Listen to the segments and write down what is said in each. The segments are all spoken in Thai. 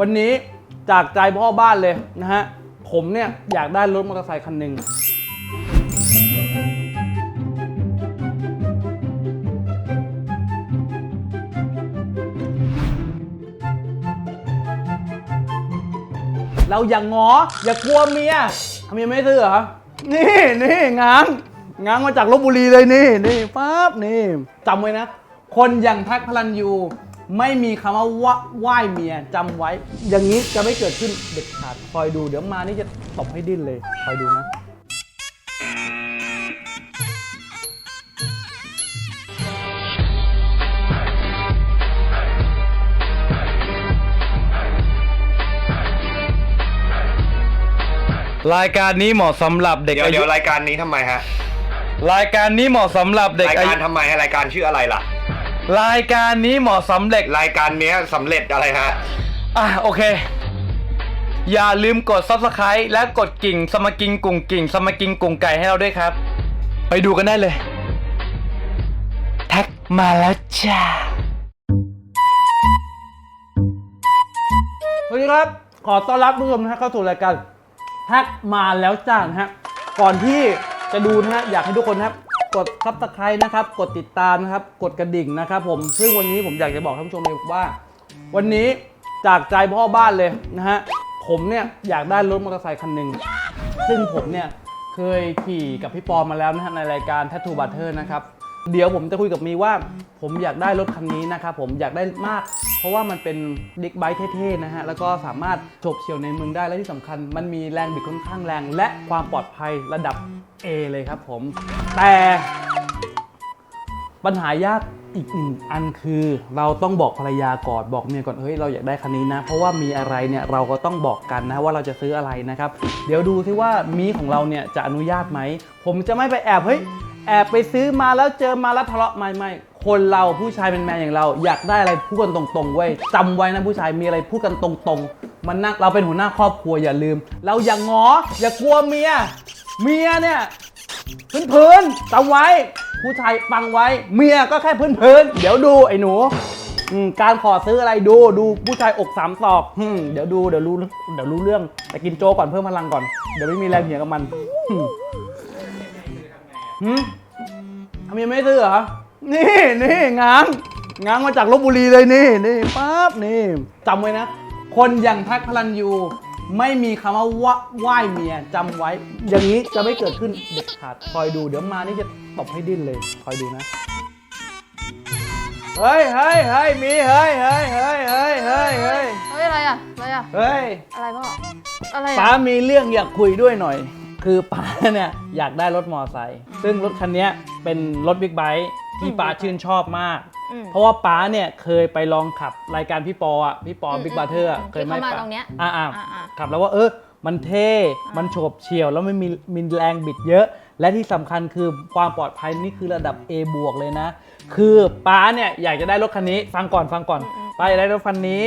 วันนี้จากใจพ่อบ้านเลยนะฮะ ผมเนี่ยอยากได้รถมอเตอร์ไซค์คันหนึ่งเราอย่างงออย่ากลัวเมียทำไมไม่ซื้อเหรอ นี่นี่ง้างง้างมาจากลบบุรีเลยนี่นี่ปั๊บนี่จำไว้นะ คนอย่างแท็กพลันยู ไม่มีคำว่าว่าไหว้เมียจำไว้ อย่างนี้จะไม่เกิดขึ้นเด็ดขาดคอยดูเดี๋ยวมานี่จะตบให้ดิ้นเลยคอยดูนะ รายการนี้เหมาะสำหรับเด็กเดี๋ยวอาเดี๋ยุยวรายการนี้ทำไมฮะ รายการนี้เหมาะสำหรับเด็กรายอาการยุทำไมฮะรายการชื่ออะไรล่ะ รายการนี้เหมาะสำเร็จรายการเนี้ยสำเร็จอะไรฮะ อะโอเค อย่าลืมกด subscribe และกดกิ่งสมกิงกุ่งกิ่งสมกิงกุ่งไก่ให้เราด้วยครับ ไปดูกันได้เลย แท็กมาแล้วจ้าสวัสดีครับ ขอต้อนรับทุกผู้ชมนะฮะเข้าสู่รายการแท็กมาแล้วจ้านะฮะ ก่อนที่จะดูนะฮะ อยากให้ทุกคนนะครับ กดซับสไครต์นะครับ กดติดตามนะครับ กดกระดิ่งนะครับ ผม ซึ่งวันนี้ผมอยากจะบอกท่านผู้ชมเลยว่า วันนี้จากใจพ่อบ้านเลยนะฮะ ผมเนี่ยอยากได้รถมอเตอร์ไซค์คันหนึ่ง ซึ่งผมเนี่ยเคยขี่กับพี่ปอมาแล้วนะฮะในรายการ Tattoo Butter นะครับ เดี๋ยวผมจะคุยกับมีว่า ผมอยากได้รถคันนี้นะครับผมอยากได้มาก เพราะว่ามันเป็นบิ๊กไบค์เท่ๆนะฮะแล้วก็สามารถโฉบเฉี่ยวในเมืองได้และที่สำคัญ มันมีแรงบิดค่อนข้างแรง และความปลอดภัยระดับ A เลยครับผม แต่ปัญหายากอีกหนึ่งอันคือเราต้องบอกภรรยาก่อนบอกเมียก่อนเฮ้ยเราอยากได้คันนี้นะ เพราะว่ามีอะไรเนี่ยเราก็ต้องบอกกันนะว่าเราจะซื้ออะไรนะครับ เดี๋ยวดูซิว่ามีของเราเนี่ยจะอนุญาตไหม ผมจะไม่ไปแอบเฮ้ย แอบไปซื้อมาแล้วเจอมาแล้วทะเลาะไม่ไม่คนเราผู้ชายเป็นแมนอย่างเรา อยากได้อะไรพูดกันตรงๆเว้ยจำไว้นะผู้ชายมีอะไรพูดกันตรงๆ มันนั่งเราเป็นหัวหน้าครอบครัวอย่าลืม เราอย่างงออย่ากลัวเมีย เมียเนี่ยพื้นพื้นๆจำไว้ ผู้ชายฟังไว้ เมียก็แค่พื้นพื้นๆเดี๋ยวดูไอ้หนูอืมการขอซื้ออะไรดูดูผู้ชายอกสามศอกอืมเดี๋ยวดูเดี๋ยวรู้เดี๋ยวรู้เรื่องแต่กินโจก่อนเพิ่มพลังก่อน เดี๋ยวไม่มีแรงเถียงกับมันอืม หืมทำยังไม่ซื้อเหรอ นี่นี่ง้าง ง้างมาจากลบบุรีเลยนี่นี่ปั๊บนี่จำไว้นะ คนอย่างแท็กพลันยูไม่มีคำว่าว่าไหว้เมียจำไว้ อย่างนี้จะไม่เกิดขึ้นเด็ดขาด คอยดูเดี๋ยวมานี่จะตบให้ดิ้นเลย คอยดูนะ เฮ้ยเฮ้ยเฮ้ยมีเฮ้ยเฮ้ยเฮ้ยเฮ้ยเฮ้ยเฮ้ยเฮ้ยอะไรอะอะไรอะเฮ้ยอะไรพ่ออะไรป้าอะมีเรื่องอยากคุยด้วยหน่อย คือป้าเนี่ยอยากได้รถมอเตอร์ไซค์ซึ่งรถคันเนี้ยเป็นรถบิ๊กไบค์ที่ป้าชื่นชอบมากอืมเพราะว่าป้าเนี่ยเคยไปลองขับรายการพี่ปออะพี่ปออืมบิ๊กบัตเทอร์อืมเคยไหมที่เขามาป้ตรงเนี้ยอ่าอ่าอ่าขับแล้วว่าเออมันเท่ มันโฉบเฉี่ยว แล้วไม่มีมีแรงบิดเยอะ และที่สำคัญคือความปลอดภัยนี่คือระดับ A บวกเลยนะ คือป้าเนี่ยอยากจะได้รถคันนี้ ฟังก่อนฟังก่อนอืมอืมป้าอยากได้รถคันนี้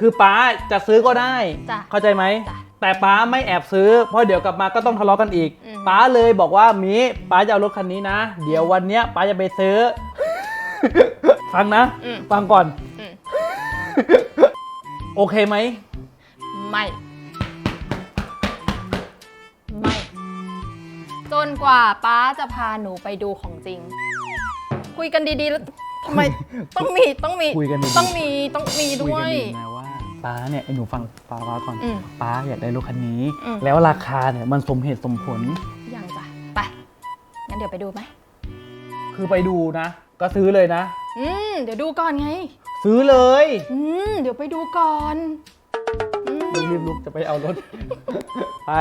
คือป้าจะซื้อก็ได้จ้ะเข้าใจไหมจ้ะ แต่ป้าไม่แอบซื้อเพราะเดี๋ยวกลับมาก็ต้องทะเลาะกันอีก อืม ป้าเลยบอกว่ามีป้าจะเอารถคันนี้นะ เดี๋ยววันเนี้ยป้าจะไปซื้อ ฟังนะ อืม ฟังก่อน อืม โอเคไหม ไม่ ไม่ จนกว่าป้าจะพาหนูไปดูของจริง คุยกันดีๆแล้วทำไม ต้องมีต้องมีคุยกันดีๆต้องมีต้องมีคุด้วยกันดีนะว่า ป้าเนี่ยไอ้หนูฟังป้าป้าก่อนอืมป้าอยากได้รถคันนี้ อืม แล้วราคาเนี่ยมันสมเหตุสมผล ยังจ้ะไปงั้นเดี๋ยวไปดูไหมคือไปดูนะ ก็ซื้อเลยนะ อืมเดี๋ยวดูก่อนไง ซื้อเลยอืมเดี๋ยวไปดูก่อนอืมรีบๆลุกจะไปเอารถ ไป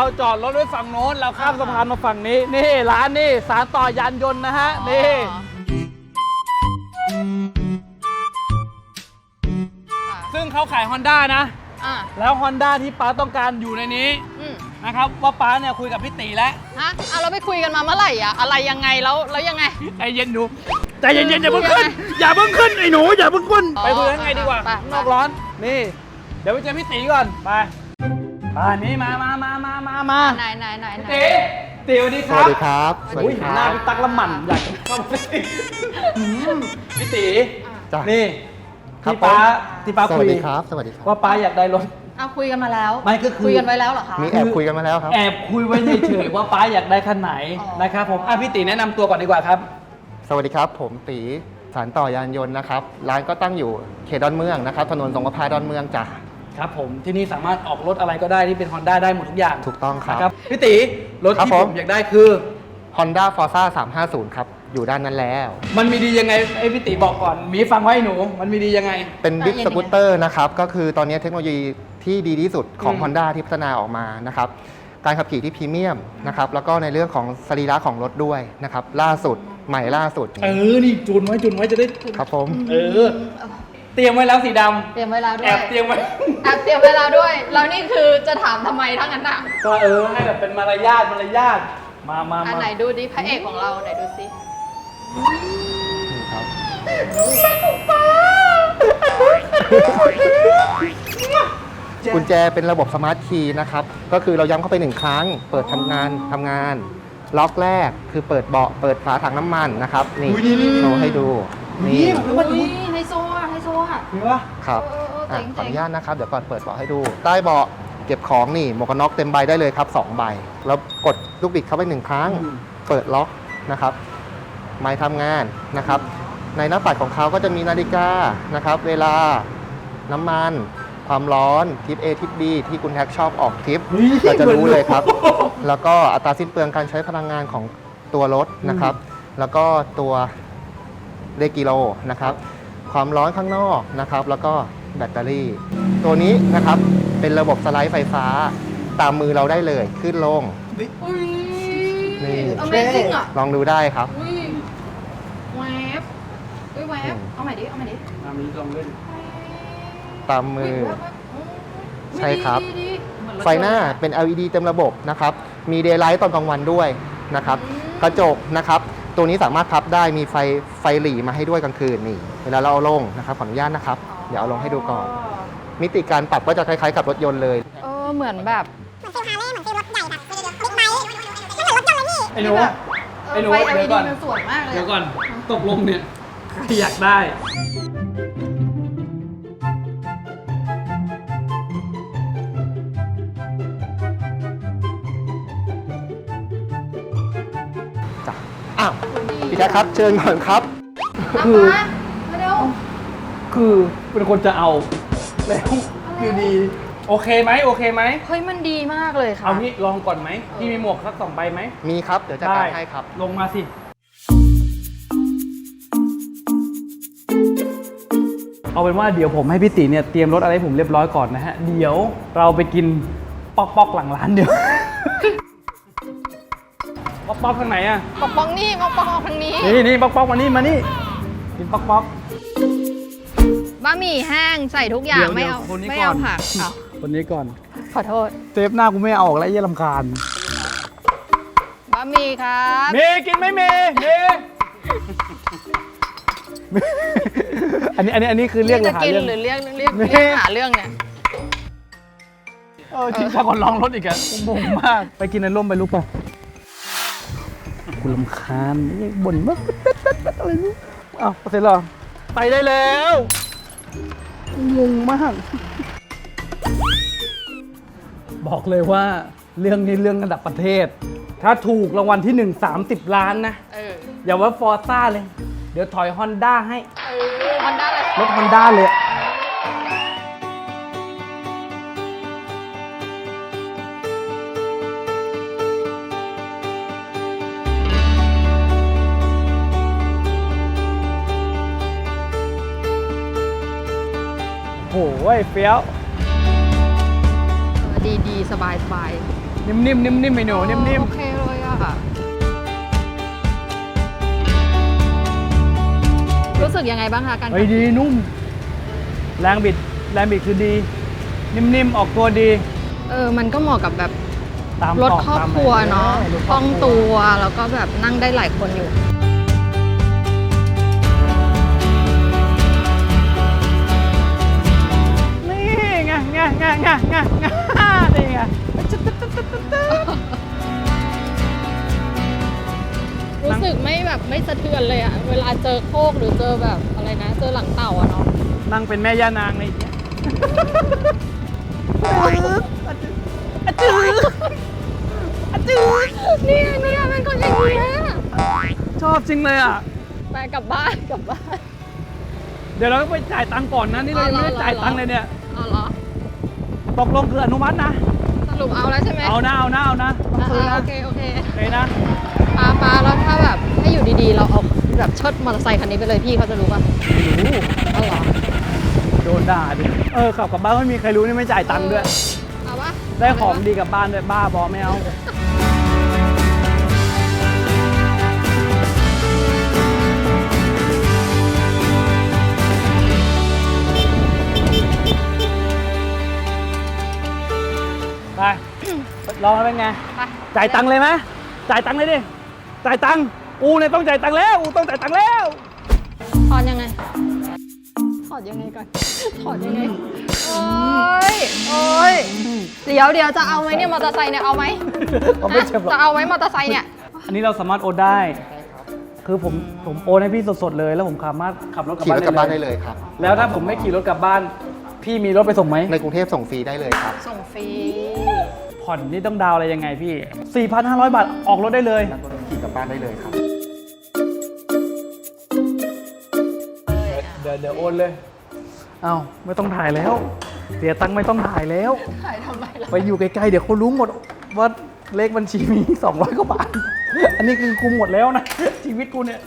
เราจอดรถไว้ฝั่งโน้น เราข้ามสะพานมาฝั่งนี้ นี่ร้านนี่สารต่อยานยนต์นะฮะ นี่ ซึ่งเขาขาย Honda นะ อะแล้ว Honda ที่ป้าต้องการอยู่ในนี้อืมนะครับ ว่าป้าเนี่ยคุยกับพี่ตีแล้ว ฮะเอาเราไปคุยกันมาเมื่อไหร่อะอะไรยังไงแล้วแล้วยังไง ใจเย็นหนูใจเย็นๆอย่าเพิ่งขึ้น อย่าเพิ่งขึ้นไอ้หนู อย่าเพิ่งขึ้น อ๋อไปคุยกันไงดีกว่าไปนอกร้อน นี่ เดี๋ยวไปเจอพี่ตีก่อน ไปป่านี้มามามามามามาไหนไหนไหนไหนตีตีสวัสดีคสรับวัสดีครับสวัสอุ้ยดีคหน้ารับพี่ตั๊กละหมันอยากจะเข้าไปอืมพี่ตีจ้ะ นี่ครับที่ป้าผม ที่ป้าสคุวัยสดีครับ สวัสดีครับ ว่าป้าอยากได้รถ เอาคุยกันมาแล้วไม่ก็คือคุยกันไว้แล้วเหรอคะ มีแอบคุยกันมาแล้วครับ แอบคุยไว้เฉยๆว่าป้าอยากได้คันไหนอ๋อ นะครับผมอะพี่ตีแนะนำตัวก่อนดีกว่าครับ สวัสดีครับ ผมตีสารต่อยานยนต์นะครับ ร้านก็ตั้งอยู่เขตดอนเมืองนะครับ ถนนสงขลาดอนเมืองจ้ะ ครับผมที่นี่สามารถออกรถอะไรก็ได้ที่เป็น Honda ได้หมดทุกอย่างถูกต้องครับ นะพี่ตีรถครับที่ผผม มอยากได้คือ Honda Forza 350 ครับ อยู่ด้านนั้นแล้ว มันมีดียังไงไอ้พี่ตีบอกก่อนมีฟังไว้ให้หนู มันมีดียังไง เป็นบิ๊กอะสยังไงกูตเตอร์นะครับ ก็คือตอนนี้เทคโนโลยีที่ดีที่สุดของ อืม Honda ที่พัฒนาออกมานะครับ การขับขี่ที่พรีเมียมนะครับ แล้วก็ในเรื่องของสรีระของรถด้วยนะครับ ล่าสุดใหม่ล่าสุด เออนี่จูนไว้จูนไว้จะได้ครับผม เออเตรียมไว้แล้วสีดเตรียมไว้แล้วำด้แอวยบเตรียมไว้แอบเตรียมไว้แล้วด้วย แล้วนี่คือจะถามทำไมทั้งนั้นอะก็เออให้แบบเป็นมารยาทมารยาทมามาอันมาไหนดูดิพระเอกของเราไหนดูซินี่ครับกุญแจเป็นระบบสมาร์ทคีย์นะครับ ก็คือเราย้ำเข้าไปหนึ่งครั้ง เปิดทำงานทำงาน ล็อกแรกคือเปิดเบาะเปิดฝาถังน้ำมันนะครับ นี่โชว์ให้ดู นี่อุ้ยไฮโซอะไฮโซอะมีปะครับเออเอออะเจ๋งขออนุเจ๋งญาตนะครับ เดี๋ยวก่อนเปิดเบาะให้ดู ใต้เบาะเก็บของนี่หมวกกันน็อกเต็มใบได้เลยครับสองใบ แล้วกดลูกบิดเข้าไปหนึ่งครั้ง เปิดล็อกนะครับ ไม้ทำงานนะครับ ในหน้าปัดของเขาก็จะมีนาฬิกานะครับ เวลา น้ำมัน ความร้อนทิป A ทิป B ที่คุณแท็กชอบออกทริป เฮ้ยเราจะรู้เลยครับหมือนรู้แล้วก็อัตราสิ้นเปลืองการใช้พลังงานของตัวรถนะครับ แล้วก็ตัว เลขกิโลนะครับ ความร้อนข้างนอกนะครับ แล้วก็แบตเตอรี่ ตัวนี้นะครับเป็นระบบสไลด์ไฟฟ้าตามมือเราได้เลยขึ้นลง อุ้ยนี่ Amazing อะลองดูได้ครับ อุ้ยแวบอุ้ยแวอืบมเอาใหม่ดิ เอาใหม่ดิอะมีลองเล่นตามมือ ยแวบแวบอืมใช่ครับ ดีดีดีเหมือนรถไฟหน้าเป็น LED เต็มระบบนะครับ มีเดย์ไลท์ตอนกลางวันด้วยนะครับ กระจกนะครับ ตัวนี้สามารถพับได้มีไฟไฟหลีมาให้ด้วยกลางคืนนี่เวลาเราเอาลงนะครับขออนุญาตนะครับ เดี๋ยวเอาลงให้ดูก่อน มิติการปรับก็จะคล้ายๆกับรถยนต์เลย เออเหมือนแบบไอ้หนูแบบไอ้หนูไฟ เดี๋ยว LED ก่อนมันสวยมากเลยเดี๋ยวอะก่อนตกลงเนี่ยใครอยากได้ แท็กครับ เชิญก่อนครับตามคือมามาเร็วคือเป็นคนจะเอาแล้วอยู่ดี โอเคไหมโอเคไหม เฮ้ยมันดีมากเลยค่ะ เอางี้ลองก่อนไหมพี่มีหมวกสักสองใบไหมมีครับ เดี๋ยวจะการให้ครับ ลงมาสิ เอาเป็นว่าเดี๋ยวผมให้พี่ตีเนี่ยเตรียมรถอะไรให้ผมเรียบร้อยก่อนนะฮะ เดี๋ยวเราไปกินปอกปอกๆหลังร้านเดี๋ยว ปอกปอกๆทางไหนอะปอกปองนี่ปอกปองออกทางนี้นี่นี่ปอกปอกๆมานี่มานี่กินปอกปอก บะหมี่แห้งใส่ทุกอย่างเดี๋ยวไม่เอาเดี๋ยวคนนี้ไม่ก่เอาอน ผักเอาๆคนนี้ก่อนขอโทษเซฟหน้ากูไม่เอาออกแล้วไอ้เยี่ยลำคาญบะหมี่ครับเมย์กินไหมเมย์เมย์อันนี้อันนี้อันนี้คือเรียกหรือจะหากินเรื่องหรือเรียกเรียกไม่เรียกหาเรื่องเนี่ยเออชิงช้าก่อนลองรถอีกอะงงมาก ไปกินในร่มไปลูกไป คุณลำคาญนี่บ่นมากอะไรนี่อ้าวเสร็จแล้วเหรอไปได้แล้วงงมาก บอกเลยว่าเรื่องนี้เรื่องระดับประเทศ ถ้าถูกรางวัลที่1 30ล้านนะ เออ อย่าว่าฟอร์ซ่าเลย เดี๋ยวถอยฮอนด้าให้ เออฮอนด้าเลย รถฮอนด้าเลย อะโอ้โหเฟี้ยว ดีดีสบายสบายนิ่มๆนิ่มๆไอ้หนูนิ่มโอเคเลยอะ รู้สึกยังไงบ้างคะการๆเฮ้ยดีนุ่ม แรงบิดแรงบิดคือดี นิ่มๆออกตัวดีเออ มันก็เหมาะกับแบบตามรถตกครอบตมครัวเนาะรถคครล่ออบงครัตัวแล้วก็แบบนั่งได้หลายคนอยู่ ไม่สะเทือนเลยอะเวลาเจอโคกหรือเจอแบบอะไรนะ เจอหลังเต่าอะเนาะนั่งเป็นแม่ย่านางในเนี่ยเนี่ยเนี่ยเป็นคนอย่างนี้ยชอบจริงเลยอะ ไปกลับบ้านกลับบ้าน เดี๋ยวเราก็ไปจ่ายตังค์ก่อนนะ นี่เรายังไม่ได้อ๋อเหรอจ่ายตังค์เลยเนี่ย เอาเหรอ ตกลงคืออนุมัตินะ สรุปเอาแล้วใช่ไหมเอานะ เอานะ เอานะต้องซื้ออ่านะโอเคโอเคโอเคนะป้าป้าแล้วถ้าแบบ ให้อยู่ดีๆ เราเอาแบบเชิดมอเตอร์ไซค์คันนี้ไปเลยพี่เขาจะรู้ป่ะไม่รู้เอาเหรอโดนด่าดิเออขับกลับบ้านไม่มีใครรู้นี่ไม่จ่ายตังค์ด้วย เอาปะได้ของดีกลับบ้านด้วยบ้าบอไม่เอาไปลองแล้วเป็นไง ไปจ่ายตังค์เลยไหมจ่ายตังค์เลยดิ จ่ายตังค์ อูเนี่ยต้องจ่ายตังค์แล้วอูต้องจ่ายตังค์แล้วถอดยังไง ถอดยังไงก่อน ถอดยังไง โอ้ยโอ้ยเดี๋ยวเดี๋ยวจะเอาไหมเนี่ยมอเตอร์ไซค์เนี่ยเอาไหมเอาไม่เจ็บหรอกจะเอาไหมมอเตอร์ไซค์เนี่ย อันนี้เราสามารถโอนได้ คือผมผมโอนให้พี่สดๆเลย แล้วผมสามารถขับรถกลับขี่รถกลับบ้าบ้านนได้ได้เลย เลยครับ แล้วถ้าผมไม่ขี่รถกลับบ้าน พี่มีรถไปส่งไหม ในกรุงเทพส่งฟรีได้เลยครับ ส่งฟรี ผ่อนนี่ต้องดาวน์อะไรยังไงพี่ 4,500 บาทออกรถได้เลย ขี่กลับบ้านได้เลยครับ ดี๋ยวเดี๋ยวโอนเลย เอาไม่ต้องถ่ายแล้ว เสียตังค์ไม่ต้องถ่ายแล้วขายทำไมล่ะไปอยู่ไกลๆเดี๋ยวเขารู้หมดว่าเลขบัญชีมี 200กว่าบาท อันนี้คือคุมหมดแล้วนะ ชีวิตกูเนี่ย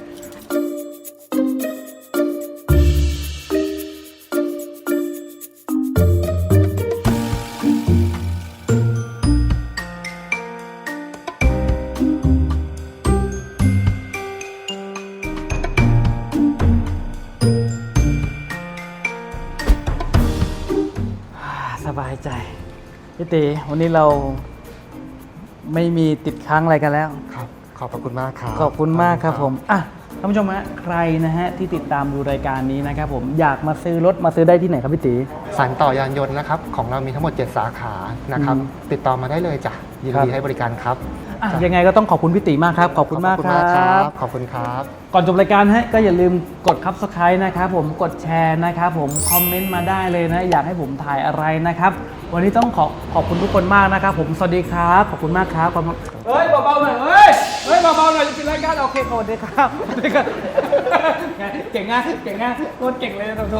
ตีวันนี้เราไม่มีติดค้างอะไรกันแล้ว ครับ ขอบพระคุณมากครับขอบคุณมากครับผมอะท่านผู้ชมฮะใครนะฮะที่ติดตามดูรายการนี้นะครับผมอยากมาซื้อรถมาซื้อได้ที่ไหนครับพี่ตีสารต่อยานยนต์นะครับ ของเรามีทั้งหมด 7 สาขานะครับอืมติดต่อมาได้เลยจ้ะยินครับดีให้บริการครับอะยังไงก็ต้องขอบคุณพี่ตีมากครับ ขอบคุณมากขอบคคุณรัมากครับบขอบคุณครับ ก่อนจบรายการฮะก็อย่าลืมกด subscribe นะครับผมกดแชร์นะครับผมคอมเมนต์มาได้เลยนะ อยากให้ผมถ่ายอะไรนะครับ วันนี้ต้องขอขอบคุณทุกคนมากนะครับผมสวัสดีครับ ขอบคุณมากครับขอบคุณเฮ้ยเบาๆหน่อยเฮ้ยเฮ้ยเบาๆหน่อยจะเป็นรายการโอเคสวัสดีครับสวัสดีครับไงเก่งงะเก่งงะโคตรเก่งเลยโถ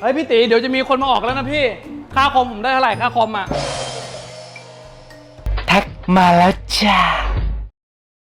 เฮ้ยพี่ตีเดี๋ยวจะมีคนมาออกแล้วนะพี่ ค่าคอมผมได้เท่าไหร่ค่าคอมอะ แท็กมาแล้ว Yeah.